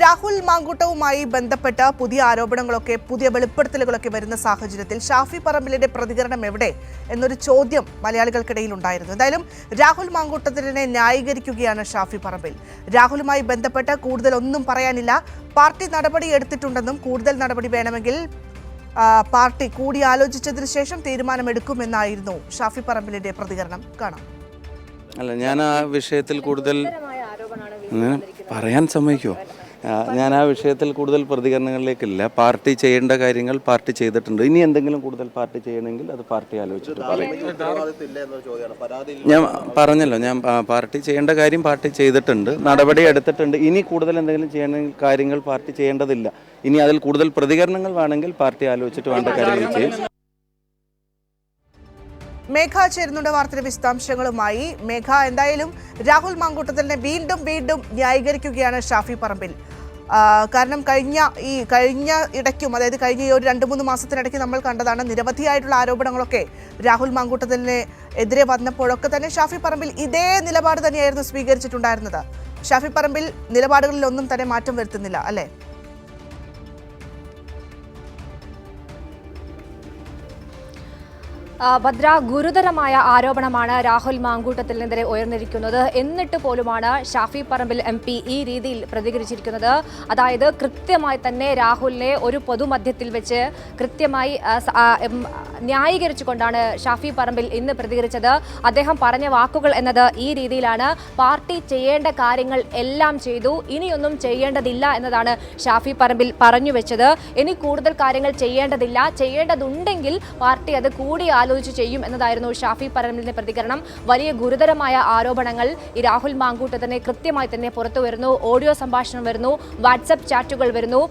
രാഹുൽ മാങ്കൂട്ടവുമായി ബന്ധപ്പെട്ട പുതിയ ആരോപണങ്ങളൊക്കെ പുതിയ വെളിപ്പെടുത്തലുകളൊക്കെ വരുന്ന സാഹചര്യത്തിൽ ഷാഫി പറമ്പിലിന്റെ പ്രതികരണം എവിടെ എന്നൊരു ചോദ്യം മലയാളികൾക്കിടയിൽ ഉണ്ടായിരുന്നു. എന്തായാലും രാഹുൽ മാങ്കൂട്ടത്തിനെ ന്യായീകരിക്കുകയാണ് ഷാഫി പറമ്പിൽ. രാഹുലുമായി ബന്ധപ്പെട്ട് കൂടുതൽ ഒന്നും പറയാനില്ല. പാർട്ടി നടപടി എടുത്തിട്ടുണ്ടെന്നും കൂടുതൽ നടപടി വേണമെങ്കിൽ പാർട്ടി കൂടിയാലോചിച്ചതിന് ശേഷം തീരുമാനമെടുക്കുമെന്നായിരുന്നു ഷാഫി പറമ്പിലിന്റെ പ്രതികരണം. കാണാം. അല്ല ഞാൻ ആ വിഷയത്തിൽ കൂടുതൽ പറയാൻ സമ്മതിക്കുമോ ഞാൻ ആ വിഷയത്തിൽ കൂടുതൽ പ്രതികരണങ്ങളിലേക്കില്ല. പാർട്ടി ചെയ്യേണ്ട കാര്യങ്ങൾ പാർട്ടി ചെയ്തിട്ടുണ്ട്. ഇനി എന്തെങ്കിലും കൂടുതൽ പാർട്ടി ചെയ്യണമെങ്കിൽ അത് പാർട്ടി ആലോചിച്ചിട്ട് പറയും. ഞാൻ പറഞ്ഞല്ലോ ഞാൻ പാർട്ടി ചെയ്യേണ്ട കാര്യം പാർട്ടി ചെയ്തിട്ടുണ്ട്. നടപടി എടുത്തിട്ടുണ്ട്. ഇനി കൂടുതൽ എന്തെങ്കിലും ചെയ്യണ കാര്യങ്ങൾ പാർട്ടി ചെയ്യേണ്ടതില്ല. ഇനി അതിൽ കൂടുതൽ പ്രതികരണങ്ങൾ വേണമെങ്കിൽ പാർട്ടി ആലോചിച്ചിട്ട് വേണ്ട കാര്യങ്ങൾ ചെയ്യും. മേഘ ചേരുന്നുണ്ട് വാർത്തയുടെ വിശദാംശങ്ങളുമായി. മേഘ എന്തായാലും രാഹുൽ മാങ്കൂട്ടത്തിനെ വീണ്ടും വീണ്ടും ന്യായീകരിക്കുകയാണ് ഷാഫി പറമ്പിൽ. കാരണം കഴിഞ്ഞ ഈ കഴിഞ്ഞ ഇടയ്ക്കും അതായത് കഴിഞ്ഞ ഈ ഒരു രണ്ട് മൂന്ന് മാസത്തിനിടയ്ക്ക് നമ്മൾ കണ്ടതാണ് നിരവധിയായിട്ടുള്ള ആരോപണങ്ങളൊക്കെ രാഹുൽ മാങ്കൂട്ടത്തിനെ എതിരെ വന്നപ്പോഴൊക്കെ തന്നെ ഷാഫി പറമ്പിൽ ഇതേ നിലപാട് തന്നെയായിരുന്നു സ്വീകരിച്ചിട്ടുണ്ടായിരുന്നത്. ഷാഫി പറമ്പിൽ നിലപാടുകളിലൊന്നും തന്നെ മാറ്റം വരുത്തുന്നില്ല അല്ലേ? ഭദ്ര ഗുരുതരമായ ആരോപണമാണ് രാഹുൽ മാങ്കൂട്ടത്തിനെതിരെ ഉയർന്നിരിക്കുന്നത്. എന്നിട്ട് പോലുമാണ് ഷാഫി പറമ്പിൽ എം പി ഈ രീതിയിൽ പ്രതികരിച്ചിരിക്കുന്നത്. അതായത് കൃത്യമായി തന്നെ രാഹുലിനെ ഒരു പൊതുമധ്യത്തിൽ വെച്ച് കൃത്യമായി ന്യായീകരിച്ചുകൊണ്ടാണ് ഷാഫി പറമ്പിൽ ഇന്ന് പ്രതികരിച്ചത്. അദ്ദേഹം പറഞ്ഞ വാക്കുകൾ എന്നത് ഈ രീതിയിലാണ്. പാർട്ടി ചെയ്യേണ്ട കാര്യങ്ങൾ എല്ലാം ചെയ്തു. ഇനിയൊന്നും ചെയ്യേണ്ടതില്ല എന്നതാണ് ഷാഫി പറമ്പിൽ പറഞ്ഞു വെച്ചത്. ഇനി കൂടുതൽ കാര്യങ്ങൾ ചെയ്യേണ്ടതില്ല. ചെയ്യേണ്ടതുണ്ടെങ്കിൽ പാർട്ടി അത് കൂടി ആലോചിച്ച് ചെയ്യും എന്നതായിരുന്നു ഷാഫി പറമ്പിലിന്റെ പ്രതികരണം. വലിയ ഗുരുതരമായ ആരോപണങ്ങൾ ഈ രാഹുൽ മാങ്കൂട്ടത്തിനെ കൃത്യമായി തന്നെ പുറത്തു വരുന്നു. ഓഡിയോ സംഭാഷണം വരുന്നു. വാട്സപ്പ് ചാറ്റുകൾ വരുന്നു.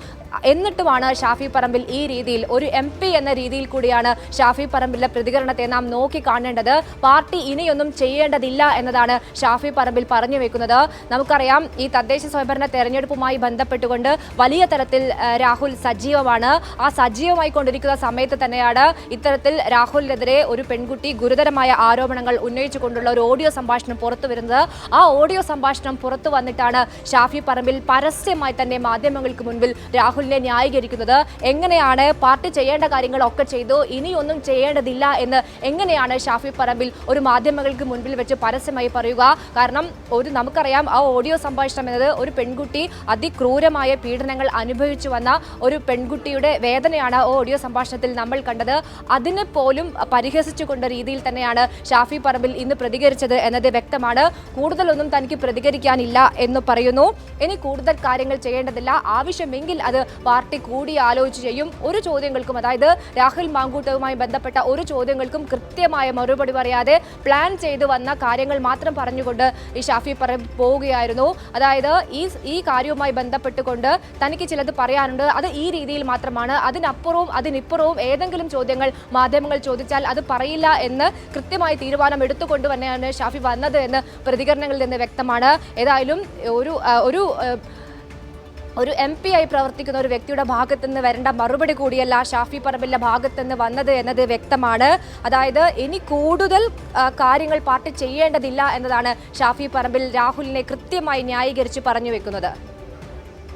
എന്നിട്ടുമാണ് ഷാഫി പറമ്പിൽ ഈ രീതിയിൽ ഒരു എം എന്ന രീതിയിൽ കൂടിയാണ് ഷാഫി പറമ്പിലെ പ്രതികരണത്തെ നാം നോക്കി കാണേണ്ടത്. പാർട്ടി ഇനിയൊന്നും ചെയ്യേണ്ടതില്ല എന്നതാണ് ഷാഫി പറമ്പിൽ പറഞ്ഞു വെക്കുന്നത്. നമുക്കറിയാം ഈ തദ്ദേശ സ്വയംഭരണ തെരഞ്ഞെടുപ്പുമായി ബന്ധപ്പെട്ടുകൊണ്ട് വലിയ തരത്തിൽ രാഹുൽ സജീവമാണ്. ആ സജീവമായി കൊണ്ടിരിക്കുന്ന സമയത്ത് തന്നെയാണ് ഇത്തരത്തിൽ രാഹുലിനെതിരെ ഒരു പെൺകുട്ടി ഗുരുതരമായ ആരോപണങ്ങൾ ഉന്നയിച്ചുകൊണ്ടുള്ള ഒരു ഓഡിയോ സംഭാഷണം പുറത്തു വരുന്നത്. ആ ഓഡിയോ സംഭാഷണം പുറത്തു വന്നിട്ടാണ് ഷാഫി പറമ്പിൽ പരസ്യമായി തന്നെ മാധ്യമങ്ങൾക്ക് മുൻപിൽ രാഹുലിനെ ന്യായീകരിക്കുന്നത്. എങ്ങനെയാണ് പാർട്ടി ചെയ്യേണ്ട കാര്യങ്ങളൊക്കെ ചെയ്തു ഇനിയൊന്നും ചെയ്യേണ്ടതില്ല എന്ന് എങ്ങനെയാണ് ഷാഫി പറമ്പിൽ ഒരു മാധ്യമങ്ങൾക്ക് മുൻപിൽ വെച്ച് പരസ്യമായി പറയുക? കാരണം ഒരു നമുക്കറിയാം ആ ഓഡിയോ സംഭാഷണം എന്നത് ഒരു പെൺകുട്ടി അതിക്രൂരമായ പീഡനങ്ങൾ അനുഭവിച്ചു വന്ന ഒരു പെൺകുട്ടിയുടെ വേദനയാണ് ഓഡിയോ സംഭാഷണത്തിൽ നമ്മൾ കണ്ടത്. അതിന് പോലും പരിഹസിച്ചുകൊണ്ട രീതിയിൽ തന്നെയാണ് ഷാഫി പറമ്പിൽ ഇന്ന് പ്രതികരിച്ചത് എന്നത് വ്യക്തമാണ്. കൂടുതലൊന്നും തനിക്ക് പ്രതികരിക്കാനില്ല എന്ന് പറയുന്നു. ഇനി കൂടുതൽ കാര്യങ്ങൾ ചെയ്യേണ്ടതില്ല. ആവശ്യമെങ്കിൽ അത് പാർട്ടി കൂടി ആലോചിച്ച് ചെയ്യും. ഒരു ചോദ്യങ്ങൾക്കും അതായത് രാഹുൽ മാങ്കൂട്ടവുമായി ബന്ധപ്പെട്ട ഒരു ചോദ്യങ്ങൾക്കും കൃത്യമായ മറുപടി പറയാതെ പ്ലാൻ ചെയ്തു വന്ന കാര്യങ്ങൾ മാത്രം പറഞ്ഞുകൊണ്ട് ഈ ഷാഫി പറമ്പിൽ പോവുകയായിരുന്നു. അതായത് ഈ ഈ കാര്യവുമായി ബന്ധപ്പെട്ടുകൊണ്ട് തനിക്ക് ചിലത് പറയാനുണ്ട്. അത് ഈ രീതിയിൽ മാത്രമാണ്. അതിനപ്പുറവും അതിനിപ്പുറവും ഏതെങ്കിലും ചോദ്യങ്ങൾ മാധ്യമങ്ങൾ ചോദിച്ചാൽ അത് പറയില്ല എന്ന് കൃത്യമായി തീരുമാനം എടുത്തുകൊണ്ട് തന്നെയാണ് ഷാഫി വന്നത് എന്ന് പ്രതികരണങ്ങളിൽ നിന്ന് വ്യക്തമാണ്. ഏതായാലും ഒരു ഒരു ഒരു എം പി ആയി പ്രവർത്തിക്കുന്ന ഒരു വ്യക്തിയുടെ ഭാഗത്തുനിന്ന് വരേണ്ട മറുപടി കൂടിയല്ല ഷാഫി പറമ്പിലിന്റെ ഭാഗത്തുനിന്ന് വന്നത് എന്നത് വ്യക്തമാണ്. അതായത് ഇനി കൂടുതൽ കാര്യങ്ങൾ പാർട്ടി ചെയ്യേണ്ടതില്ല എന്നതാണ് ഷാഫി പറമ്പിൽ രാഹുലിനെ കൃത്യമായി ന്യായീകരിച്ച് പറഞ്ഞു വെക്കുന്നത്.